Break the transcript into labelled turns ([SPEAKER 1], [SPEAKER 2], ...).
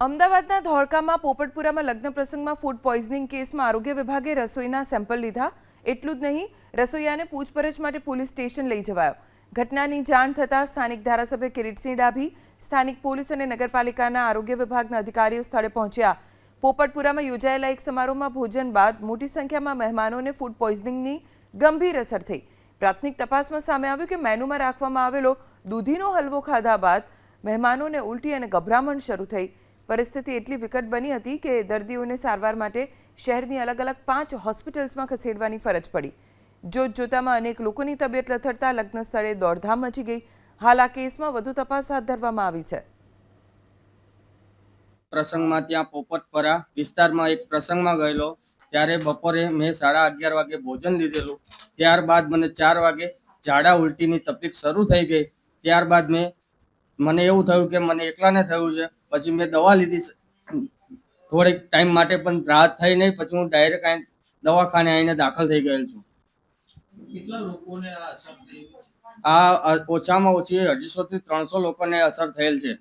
[SPEAKER 1] અમદાવાદના ધોળકામાં પોપટપુરામાં લગ્ન પ્રસંગમાં ફૂડ પોઈઝનિંગ કેસમાં આરોગ્ય વિભાગે રસોઈના સેમ્પલ લીધા. એટલું જ નહીં, રસોઈયાને પૂછપરછ માટે પોલીસ સ્ટેશન લઈ જવાયો. ઘટનાની જાણ થતાં સ્થાનિક ધારાસભ્ય કિરીટસિંહ ડાભી, સ્થાનિક પોલીસ અને નગરપાલિકાના આરોગ્ય વિભાગના અધિકારીઓ સ્થળે પહોંચ્યા. પોપટપુરામાં યોજાયેલા એક સમારોહમાં ભોજન બાદ મોટી સંખ્યામાં મહેમાનોને ફૂડ પોઈઝનિંગની ગંભીર અસર થઈ. પ્રાથમિક તપાસમાં સામે આવ્યું કે મેનુમાં રાખવામાં આવેલો દૂધીનો હલવો ખાધા બાદ મહેમાનોને ઉલટી અને ગભરામણ શરૂ થઈ. પરિસ્થિતિ એટલી વિકટ બની હતી કે દર્દીઓને સારવાર માટે શહેરની અલગ અલગ પાંચ હોસ્પિટલ્સમાં ખસેડવાની ફરજ પડી. જોત જોતામાં અનેક લોકોની તબિયત લથડતા લગ્ન સ્થળે દોડધામ મચી ગઈ. હાલ આ કેસમાં વધુ તપાસ હાથ ધરવામાં આવી છે.
[SPEAKER 2] પ્રસંગમાં ત્યાં પોપટપરા વિસ્તારમાં એક પ્રસંગમાં ગયેલો. ત્યારે બપોરે મેં સાડા અગિયાર વાગે ભોજન લીધેલું. ત્યારબાદ મને ચાર વાગે ઝાડા ઉલટીની તકલીફ શરૂ થઈ ગઈ. ત્યારબાદ મેં, મને એવું થયું કે મને એકલાને થયું છે. પછી મેં દવા લીધી થોડીક ટાઈમ માટે પણ રાહત થઈ નહીં પછી હું ડાયરેક્ટ અહીં દવાખાને આવીને દાખલ થઈ ગયેલ છું.
[SPEAKER 3] કેટલા લોકોને આ અસર થઈ?
[SPEAKER 2] આ ઓછામાં ઓછી અઢીસો થી ત્રણસો લોકોને અસર થયેલ છે.